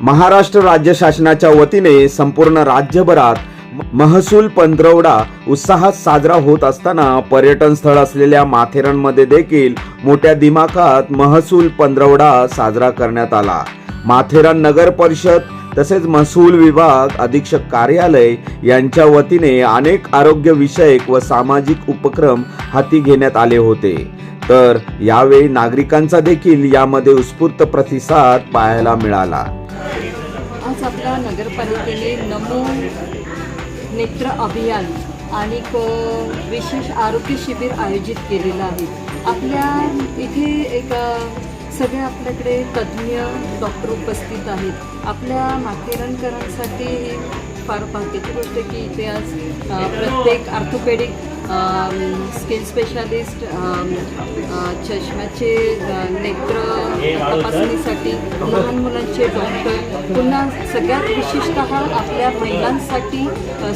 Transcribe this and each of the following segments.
महाराष्ट्र राज्य शासनाच्या वतीने संपूर्ण राज्यभरात महसूल पंधरवडा उत्साहात साजरा होत असताना पर्यटन स्थळ असलेल्या माथेरानमध्ये देखील मोठ्या दिमाखात महसूल पंधरवडा साजरा करण्यात आला. माथेरान नगर परिषद तसेच महसूल विभाग अधीक्षक कार्यालय यांच्या वतीने अनेक आरोग्य विषयक व सामाजिक उपक्रम हाती घेण्यात आले होते. तर यावेळी नागरिकांचा देखील यामध्ये उत्स्फूर्त प्रतिसाद पाहायला मिळाला. आज आपल्या नगरपालिकेने नमो नेत्र अभियान आणि विशेष आरोग्य शिबिर आयोजित केलेलं आहे. आपल्या इथे एक सगळे आपल्याकडे तज्ज्ञ डॉक्टर उपस्थित आहेत. आपल्या माथेरानकरांसाठी फार भाग्याची गोष्ट आहे की इथे आज प्रत्येक आर्थोपेडिक स्किन स्पेशालिस्ट चष्म्याचे नेत्र तपासणीसाठी लहान मुलांचे डॉक्टर पुन्हा सगळ्यात विशेषतः आपल्या महिलांसाठी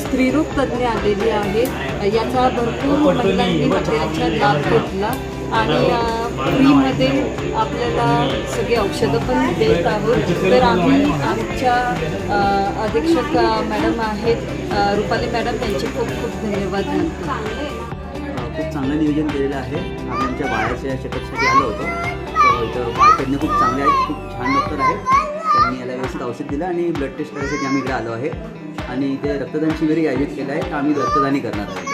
स्त्रीरूप तज्ज्ञ आलेली आहेत. याचा भरपूर महिलांनी materialचा लाभ घेतला. आणि फ्रीमध्ये आपल्याला सगळी औषधं पण देत आहोत. तर आम्ही आमच्या अधीक्षक मॅडम आहेत. रुपाली मॅडम त्यांचे खूप खूप धन्यवाद खूप चांगलं नियोजन केलेलं आहे. आम्ही आमच्या बाळाच्या शेतासाठी आलो होतो. तर बाळतज्ञ खूप चांगले आहेत. खूप छान डॉक्टर आहेत. त्यांनी याला व्यवस्थित औषध दिलं आणि ब्लड टेस्ट करायसाठी आम्ही इकडे आलो आहे. आणि ते रक्तदान शिबिरही आयोजित केलं आहे. तर आम्ही रक्तदानही करणार आहोत.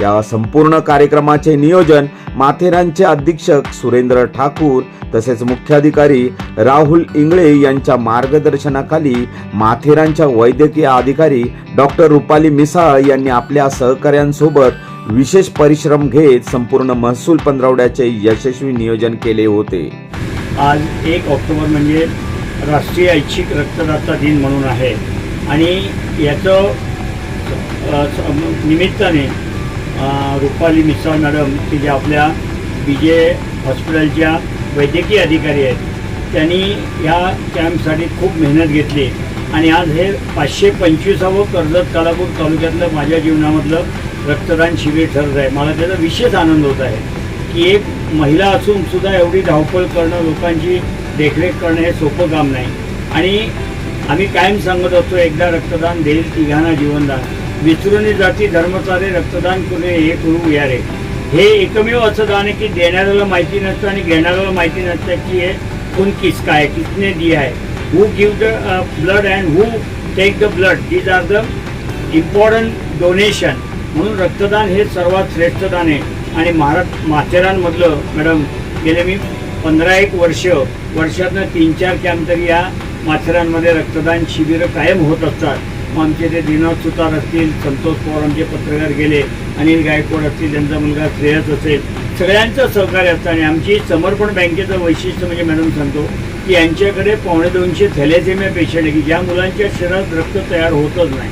या संपूर्ण कार्यक्रमाचे नियोजन माथेरानचे अधीक्षक सुरेंद्र ठाकूर तसेच मुख्याधिकारी राहुल इंगळे यांच्या मार्गदर्शनाखाली माथेरानच्या वैद्यकीय अधिकारी डॉक्टर रुपाली मिसाळ यांनी आपल्या सहकाऱ्यांसोबत विशेष परिश्रम घेत संपूर्ण महसूल पंधरवड्याचे यशस्वी नियोजन केले होते. आज एक ऑक्टोबर म्हणजे राष्ट्रीय ऐच्छिक रक्तदाता दिन म्हणून आहे. आणि याचं निमित्ताने रुपाली मिसाळ मॅडम की जे आपल्या बी जे हॉस्पिटलच्या वैद्यकीय अधिकारी आहेत त्यांनी या कॅम्पसाठी खूप मेहनत घेतली. आणि आज हे पाचशे पंचवीसावं कर्जत कालापूर तालुक्यातलं माझ्या जीवनामधलं रक्तदान शिबिर ठरत आहे. मला त्याचा विशेष आनंद होत आहे की एक महिला असून सुद्धा एवढी धावपळ करणं लोकांची देखरेख करणं हे सोपं काम नाही. आणि आम्ही कायम सांगत असतो एकदा रक्तदान देईल तिघांना जीवनदान विसरूनही जाती धर्मचारे रक्तदान करू हे करू या रे हे एकमेव असं दान आहे की देणाऱ्याला माहिती नसतं आणि घेणाऱ्याला माहिती नसतं की हे कोण किसका आहे किसने दिया आहे. Who give the blood and who take the blood these are the important donation म्हणून रक्तदान हे सर्वात श्रेष्ठ दान आहे. आणि महाराष्ट्र माथेरानमधलं मॅडम गेले मी पंधरा एक वर्ष. वर्षातनं तीन चार कॅम्प तरी या माथेरानमध्ये रक्तदान शिबिरं कायम होत असतात. आमचे ते दिनोद सुतार असतील संतोष पवार आमचे पत्रकार गेले अनिल गायकवाड असतील त्यांचा मुलगा श्रेयस असेल सगळ्यांचं सहकार्य असतं आणि आमची समर्पण बँकेचं वैशिष्ट्य म्हणजे मॅडम सांगतो की यांच्याकडे पावणे दोनशे थॅलेसेमिया पेशंट आहे की ज्या मुलांच्या शरीरात रक्त तयार होतच नाही.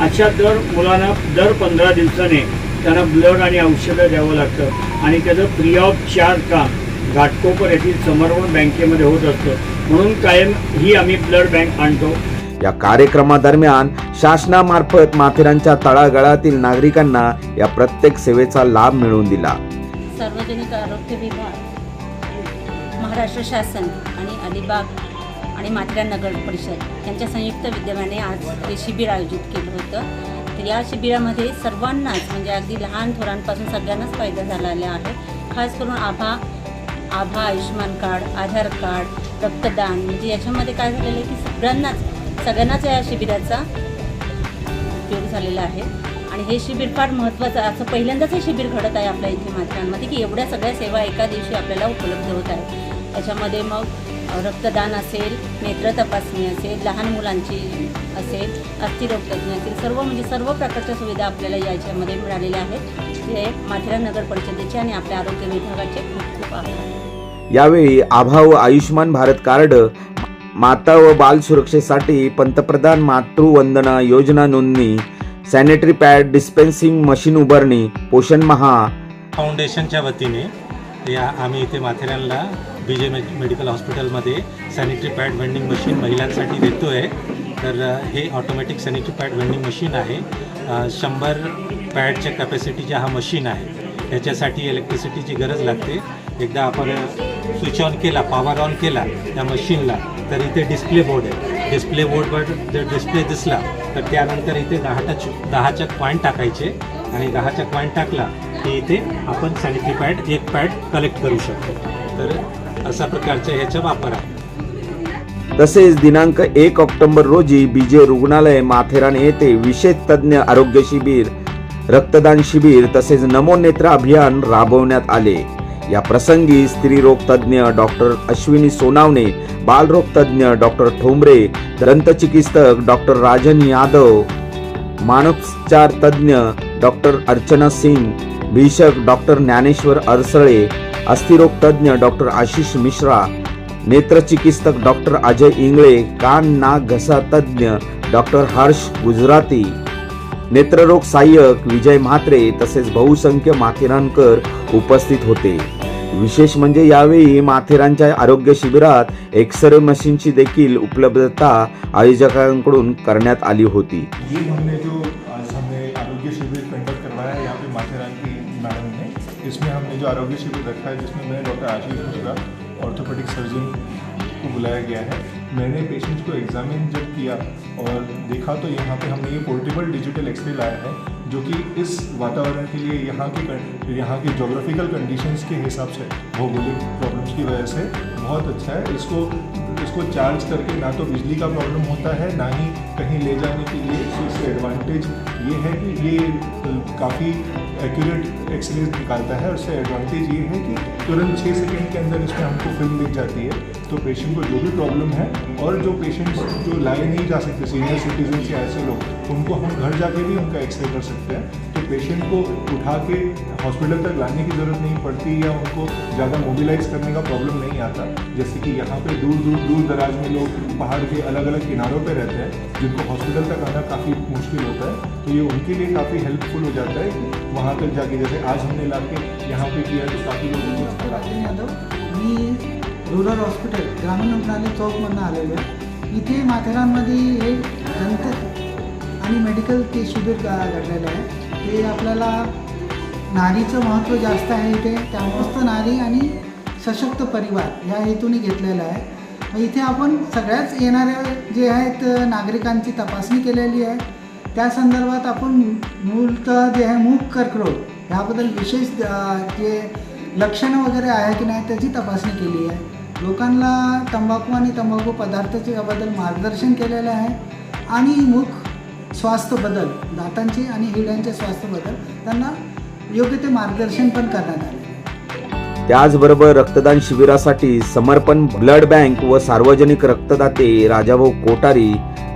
अशा दर मुलांना दर पंधरा दिवसाने त्यांना ब्लड आणि औषधं द्यावं लागतं आणि त्याचं फ्री ऑफ चार्ज काम घाटकोपर येथील समर्पण बँकेमध्ये होत असतं. म्हणून कायम ही आम्ही ब्लड बँक आणतो. या कार्यक्रमादरम्यान शासनामार्फत माथेरानच्या तळागाळातील नागरिकांना या प्रत्येक सेवेचा लाभ मिळवून दिला. सार्वजनिक आरोग्य विभाग महाराष्ट्र शासन आणि अलिबाग आणि माथेरान नगर परिषद यांच्या संयुक्त विद्यमाने आज हे शिबिर आयोजित केलं होतं. तर या शिबिरामध्ये सर्वांनाच म्हणजे अगदी लहान थोरांपासून सगळ्यांनाच फायदा झालेला आहे. खास करून आभा आभा आयुष्यमान कार्ड आधार कार्ड रक्तदान म्हणजे याच्यामध्ये काय झालेलं आहे की सगळ्यांनाच सगळ्यांनाच या शिबिराचा उपयोग झालेला आहे. आणि हे शिबिर फार महत्त्वाचं असं पहिल्यांदाच हे शिबिर घडत आहे आपल्या इथे माथेरानमध्ये की एवढ्या सगळ्या सेवा एका दिवशी आपल्याला उपलब्ध होत आहेत. त्याच्यामध्ये मग रक्तदान असेल नेत्र तपासणी असेल लहान मुलांची असेल अस्थिरोगतज्ञ असेल सर्व म्हणजे सर्व प्रकारच्या सुविधा आपल्याला याच्यामध्ये मिळालेल्या आहेत. ते माथेरान नगर परिषदेचे आणि आपल्या आरोग्य विभागाचे खूप खूप आभार. यावेळी आभाव आयुष्यमान भारत कार्ड माता व बाल सुरक्षेसाठी पंतप्रधान मातृवंदना योजना नोंदणी सॅनिटरी पॅड डिस्पेन्सिंग मशीन उभारणी पोषण महा. फाउंडेशनच्या वतीने या आम्ही इथे माथेरानला बी जे मेडिकल हॉस्पिटलमध्ये सॅनिटरी पॅड वेंडिंग मशीन महिलांसाठी देतो आहे तर हे automatic sanitary pad vending machine आहे. शंभर पॅडच्या कॅपॅसिटीच्या हा मशीन आहे. याच्यासाठी इलेक्ट्रिसिटीची गरज लागते. एकदा आपण स्विच ऑन केला पॉवर ऑन केला त्या मशीनला तर इथे डिस्प्ले बोर्ड आहे. डिस्प्ले बोर्डवर जर डिस्प्ले दिसला तर त्यानंतर इथे दहाटा दहाच्या पॉईंट टाकायचे आणि दहाच्या पॉईंट टाकला की इथे आपण सॅनिटरी पॅड एक पॅड कलेक्ट करू शकतो. तर अशा प्रकारच्या ह्याचा वापर आहे. तसेच दिनांक एक ऑक्टोबर रोजी बीजे रुग्णालय माथेरान येथे विशेष तज्ञ आरोग्य शिबिर रक्तदान शिबिर तसेच नमो नेत्र अभियान राबवण्यात आले. या प्रसंगी स्त्रीरोग तज्ञ डॉक्टर अश्विनी सोनावणे बालरोग तज्ञ डॉक्टर ठोंबरे दंतचिकित्सक डॉक्टर राजन यादव मानसोपचार तज्ञ डॉक्टर अर्चना सिंग भीषक डॉक्टर ज्ञानेश्वर अरसळे अस्थिरोग तज्ञ डॉक्टर आशिष मिश्रा नेत्रचिकित्सक डॉक्टर अजय इंगळे कान नाक घसा तज्ज्ञ डॉक्टर हर्ष गुजराती. नेत्ररोग सहाय्यक विजय म्हात्रे तसेच बहुसंख्य माथेरानकर उपस्थित होते. विशेष म्हणजे यावेळी माथेरानच्या आरोग्य शिबिरात एक्सरे मशीनची देखील उपलब्धता आयोजकांकडून करण्यात आली होती. ये हमने जो आज हमने आरोग्य शिविर कंडक्ट करवाया है यहाँ पे माथेरान की मैडम ने इसमें हमने जो आरोग्य शिविर रखा है जिसमें मैं doctor Ashish Mishra orthopaedic surgeon को बुलाया गया है। मैंने पेशेंट्स को एग्जामिन जब किया और देखा तो यहाँ पे हमने ये पोर्टेबल डिजिटल एक्सरे लाया है, जो कि इस वातावरण के लिए यहाँ के यहाँ के जोग्राफिकल कंडीशंस के हिसाब से भौगोलिक प्रॉब्लम्स की वजह से बहुत अच्छा है। इसको इसको चार्ज करके ना तो बिजली का प्रॉब्लम होता है, ना ही कहीं ले जाने के लिए इससे एडवांटेज ये है कि ये काफ़ी एक्यूरेट एक्सरे निकालता है उससे एडवांटेज ये है कि तुरंत छः सेकेंड के अंदर इसमें हमको फ़िल्म दिख जाती है। तो पेशेंट को जो भी प्रॉब्लम है और जो पेशेंट्स जो लाए नहीं जा सकते सीनियर सिटीजन या ऐसे लोग, उनको हम घर जाके भी उनका एक्सरे कर सकते हैं। पेशेंट को उठा के हॉस्पिटल तक लाने की ज़रूरत नहीं पड़ती या उनको ज़्यादा मोबिलाइज करने का प्रॉब्लम नहीं आता। जैसे कि यहाँ पे दूर दूर दूर दराज में लोग पहाड़ के अलग अलग किनारों पे रहते हैं, जिनको हॉस्पिटल तक आना काफ़ी मुश्किल होता है। तो ये उनके लिए काफ़ी हेल्पफुल हो जाता है वहाँ तक जाके जैसे आज हमने ला के यहाँ पर किया तो काफ़ी लोग यादव हॉस्पिटल ग्रामीण रुग्णालय चौकमधून आलेलो आहे. इथे माथेरानमध्ये हे आणि मेडिकल ते शिबिर घडलेलं आहे. ते आपल्याला नारीचं महत्त्व जास्त आहे इथे. त्यामुळंच तर नारी आणि सशक्त परिवार या हेतूने घेतलेला आहे. मग इथे आपण सगळ्याच येणाऱ्या जे आहेत नागरिकांची तपासणी केलेली आहे. त्या संदर्भात आपण मूलतः जे आहे मूक कर्करोग ह्याबद्दल विशेष जे लक्षणं वगैरे आहे की नाही त्याची तपासणी केली आहे. लोकांना तंबाखू आणि तंबाखू पदार्थाच्या बद्दल मार्गदर्शन केलेलं आहे. आणि मुख स्वास्थ्य बदल दातांचे आणि हिड्यांच्या स्वास्थ्य बदल त्यांना योग्य ते मार्गदर्शन पण करण्यात आले. त्याचबरोबर रक्तदान शिबिरासाठी समर्पण ब्लड बँक व सार्वजनिक रक्तदाते राजाभाऊ कोटारी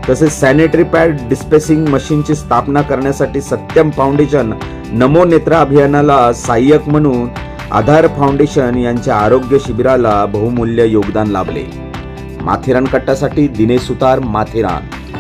तसेच सॅनिटरी पॅड डिस्पेसिंग मशीनची स्थापना करण्यासाठी सत्यम फाउंडेशन नमो नेत्र अभियानाला सहाय्यक म्हणून आधार फाउंडेशन यांच्या आरोग्य शिबिराला बहुमूल्य योगदान लाभले. माथेरान कट्टासाठी दिनेश सुतार माथेरान.